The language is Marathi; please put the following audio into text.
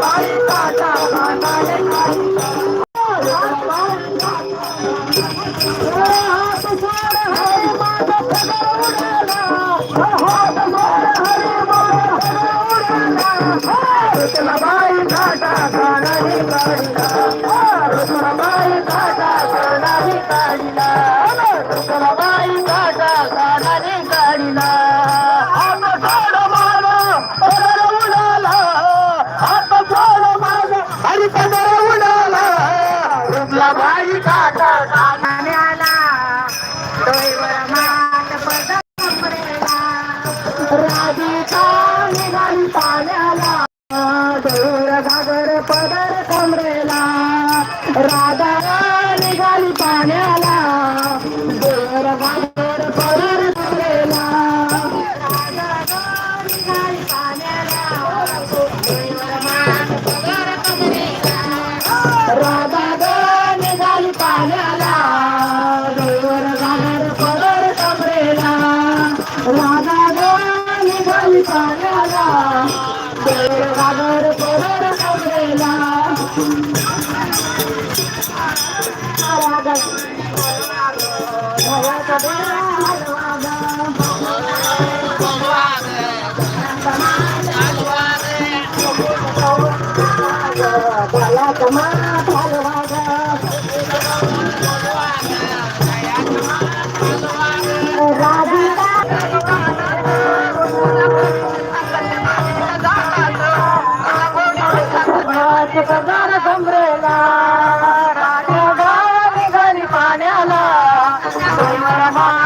बाई काटा बांधाले பாடி பாட Come on. Baha.